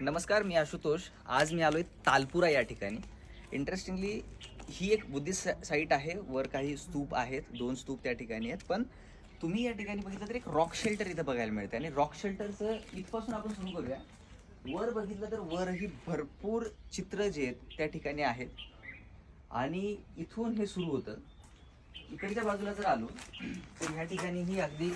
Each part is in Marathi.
नमस्कार मी आशुतोष. आज मी आलो आहे तालपुरा या ठिकाणी. इंटरेस्टिंगली ही एक बुद्धिस्ट साईट आहे. वर काही स्तूप आहेत. दोन स्तूप त्या ठिकाणी आहेत. पण तुम्ही या ठिकाणी बघितलं तर एक रॉक शेल्टर इथं बघायला मिळतं आणि रॉक शेल्टरचं इथपासून आपण सुरू करूया. वर बघितलं तर वरही भरपूर चित्र जे आहेत त्या ठिकाणी आहेत. आणि इथून हे सुरू होतं. इकडच्या बाजूला जर आलो तर ह्या ठिकाणी ही अगदी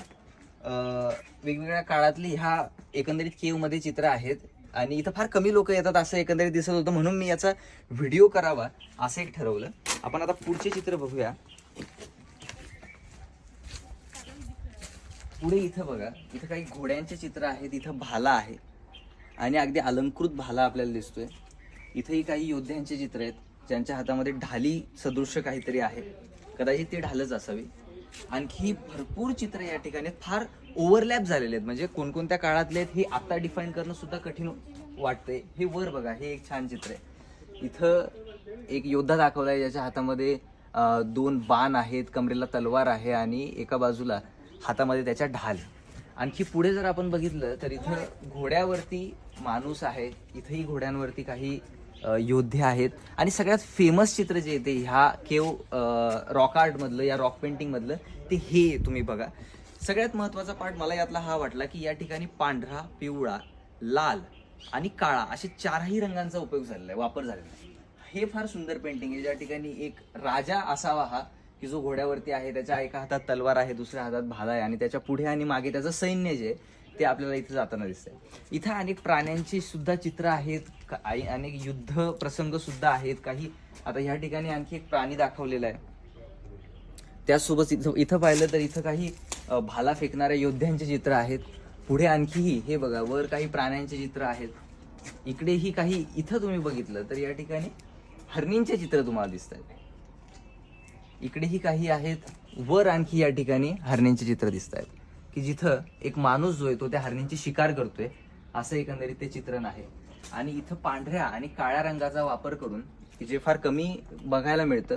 वेगवेगळ्या काळातली ह्या एकंदरीत केवमध्ये चित्र आहेत. आणि इथं फार कमी लोक येतात असं एकंदरीत दिसत होतं. म्हणून मी याचा व्हिडिओ करावा असं एक ठरवलं. आपण आता पुढचे चित्र बघूया. पुढे इथं बघा इथं काही घोड्यांचे चित्र आहेत इथं भाला आहे. आणि अगदी अलंकृत भाला आपल्याला दिसतोय. इथेही काही योद्ध्यांचे चित्र आहेत ज्यांच्या हातामध्ये ढाली सदृश काहीतरी आहे. कदाचित ती ढालच असावी. आणखी भरपूर चित्र या ठिकाणी फार ओव्हरलॅप झालेले आहेत. म्हणजे कोणकोणत्या काळातले आहेत हे आता डिफाईन करणं सुद्धा कठीण वाटतंय. हे वर बघा हे एक छान चित्र आहे. इथं एक योद्धा दाखवलाय ज्याच्या हातामध्ये दोन बाण आहेत कमरेला तलवार आहे आणि एका बाजूला हातामध्ये त्याच्या ढाल आणखी पुढे जर आपण बघितलं तर इथं घोड्यावरती माणूस आहे. इथेही घोड्यांवरती काही योद्धे आहेत. आणि सगळ्यात फेमस चित्र जे येते ह्या केव रॉक आर्टमधलं या रॉक पेंटिंगमधलं ते हे तुम्ही बघा. सगळ्यात महत्त्वाचा पार्ट मला यातला हा वाटला की या ठिकाणी पांढरा पिवळा लाल आणि काळा असे चारही रंगांचा उपयोग झालेला आहे वापर झालेला आहे. हे फार सुंदर पेंटिंग आहे ज्या ठिकाणी एक राजा असावा हा की जो घोड्यावरती आहे त्याच्या एका हातात तलवार आहे दुसऱ्या हातात भाला आहे आणि त्याच्या पुढे आणि मागे त्याचं सैन्य जे आहे ते आपल्याला इथं जाताना दिसतंय. इथं अनेक प्राण्यांची सुद्धा चित्र आहेत अनेक युद्ध प्रसंग सुद्धा आहेत. काही आता ह्या ठिकाणी आणखी एक प्राणी दाखवलेला आहे. त्याचसोबत इथं इथं पाहिलं तर इथं काही भाला फेकणाऱ्या योद्ध्यांचे चित्र आहेत. पुढे आणखीही हे बघा वर काही प्राण्यांचे चित्र आहेत. इकडेही काही इथं तुम्ही बघितलं तर या ठिकाणी हरणींचे चित्र तुम्हाला दिसत आहेत इकडेही काही आहेत. वर आणखी या ठिकाणी हरणींचे चित्र दिसत आहेत की जिथं एक माणूस जो आहे तो त्या हरणींची शिकार करतोय असं एकंदरीत ते चित्रण आहे. आणि इथं पांढऱ्या आणि काळ्या रंगाचा वापर करून की जे फार कमी बघायला मिळतं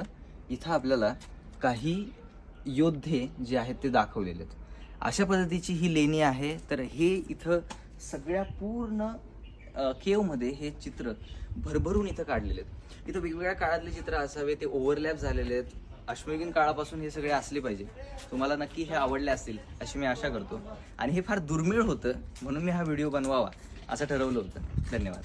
इथं आपल्याला काही योद्धे जे आहेत ते दाखवलेले आहेत. अशा पद्धतीची ही लेणी आहे तर हे इथं सगळ्या पूर्ण केवमध्ये हे चित्र भरभरून इथं काढलेले आहेत. इथं वेगवेगळ्या काळातले चित्र असावे ते ओव्हरलॅप झालेले आहेत. अश्मयुगीन काळापासून हे सगळे असले पाहिजे. तुम्हाला नक्की हे आवडले असतील अशी मी आशा करतो. आणि हे फार दुर्मिळ होतं म्हणून मी हा व्हिडिओ बनवावा असं ठरवलं होतं. धन्यवाद.